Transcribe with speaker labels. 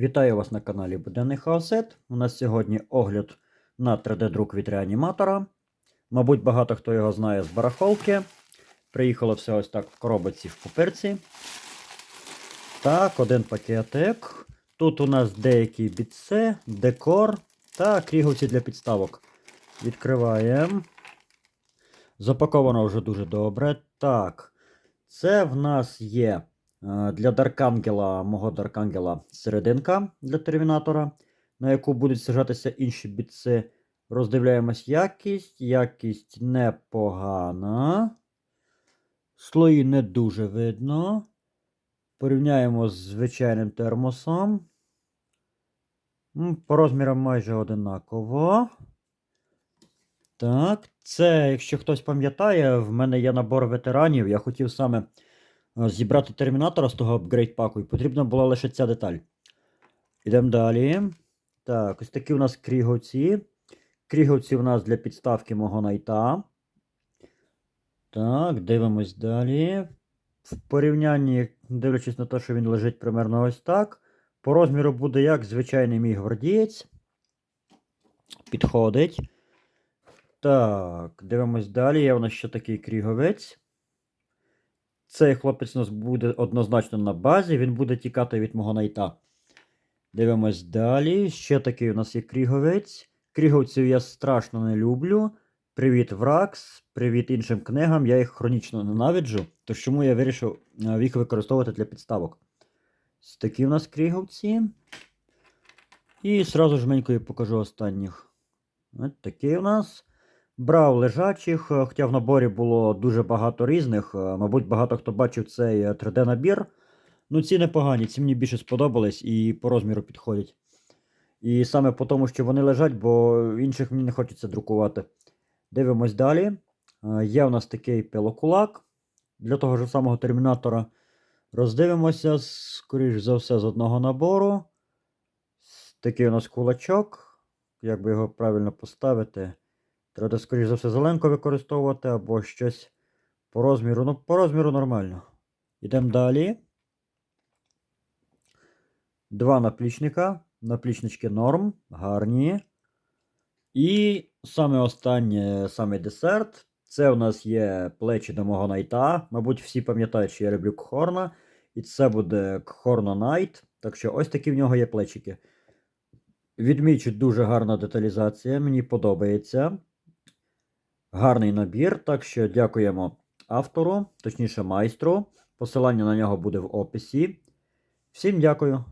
Speaker 1: Вітаю вас на каналі Буденний Хаосет. У нас сьогодні огляд на 3D-друк від реаніматора. Мабуть, багато хто його знає з барахолки. Приїхало все ось так в коробочці в пуперці. Так, один пакетик. Тут у нас деякі бітси, декор та кріговці для підставок. Відкриваємо. Запаковано вже дуже добре. Так, це в нас є для Даркангела, мого Даркангела, серединка для термінатора, на яку будуть сажатися інші бітси. Роздивляємось якість. Якість непогана. Слої не дуже видно. Порівняємо з звичайним термосом. По розмірам майже одинаково. Так, це, якщо хтось пам'ятає, в мене є набор ветеранів. Я хотів саме е, зібрати термінатора з того апгрейд паку, і потрібна була лише ця деталь. Ідемо далі. Так, ось такі у нас кріговці. Кріговці у нас для підставки мого найта. Так, дивимось далі. В порівнянні, дивлячись на те, що він лежить примерно ось так. По розміру буде як звичайний мій гвардієць. Підходить. Так, дивимось далі. Є у нас ще такий кріговець. Цей хлопець у нас буде однозначно на базі, він буде тікати від мого найта. Дивимось далі. Ще такий у нас є кріговець. Кріговців я страшно не люблю. Привіт, Вракс, привіт іншим книгам. Я їх хронічно ненавиджу. Тож чому я вирішив е, їх використовувати для підставок. Ось такі у нас кріговці. І сразу жменькою покажу останніх. Ось такі у нас. Брав лежачих, е, хоча в наборі було дуже багато різних. е, Мабуть, багато хто бачив цей 3D-набір. Ну, ці непогані, ці мені більше сподобались і по розміру підходять. І саме по тому, що вони лежать, бо інших мені не хочеться друкувати. Дивимось далі. Е, Є у нас такий пилокулак для того ж самого термінатора. Роздивимося, скоріш за все, з одного набору. Такий у нас кулачок. Як би його правильно поставити? Треба, скоріш за все, зеленку використовувати або щось по розміру. Ну, по розміру нормально. Йдемо далі. Два наплічника. Наплічнички норм, гарні. І саме останнє, саме десерт. Це у нас є плечі до мого найта. Мабуть, всі пам'ятають, що я люблю Кхорна. І це буде Кхорно Найт. Так що ось такі в нього є плечики. Відмічу, дуже гарна деталізація, мені подобається. Гарний набір, так що дякуємо автору, точніше майстру. Посилання на нього буде в описі. Всім дякую.